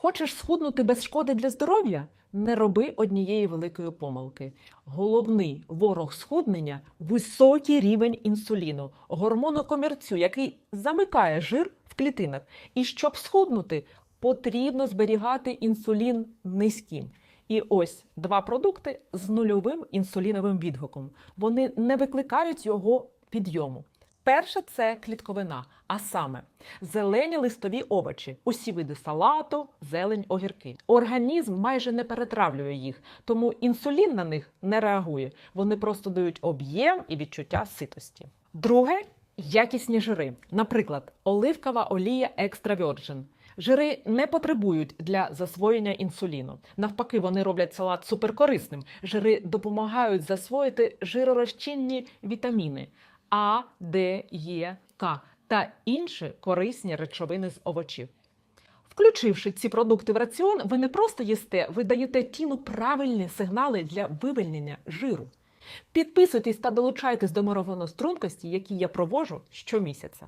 Хочеш схуднути без шкоди для здоров'я? Не роби однієї великої помилки. Головний ворог схуднення високий рівень інсуліну, гормону комірцю, який замикає жир в клітинах. І щоб схуднути, потрібно зберігати інсулін низьким. І ось два продукти з нульовим інсуліновим відгуком. Вони не викликають його підйому. Перше це клітковина, а саме зелені листові овочі, усі види салату, зелень, огірки. Організм майже не перетравлює їх, тому інсулін на них не реагує. Вони просто дають об'єм і відчуття ситості. Друге якісні жири, наприклад, оливкова олія Extra Virgin. Жири не потребують для засвоєння інсуліну. Навпаки, вони роблять салат суперкорисним. Жири допомагають засвоїти жиророзчинні вітаміни А, Д, Е, К та інші корисні речовини з овочів. Включивши ці продукти в раціон, ви не просто їсте, ви даєте тілу правильні сигнали для вивільнення жиру. Підписуйтесь та долучайтесь до марафону стрункості, який я проводжу щомісяця.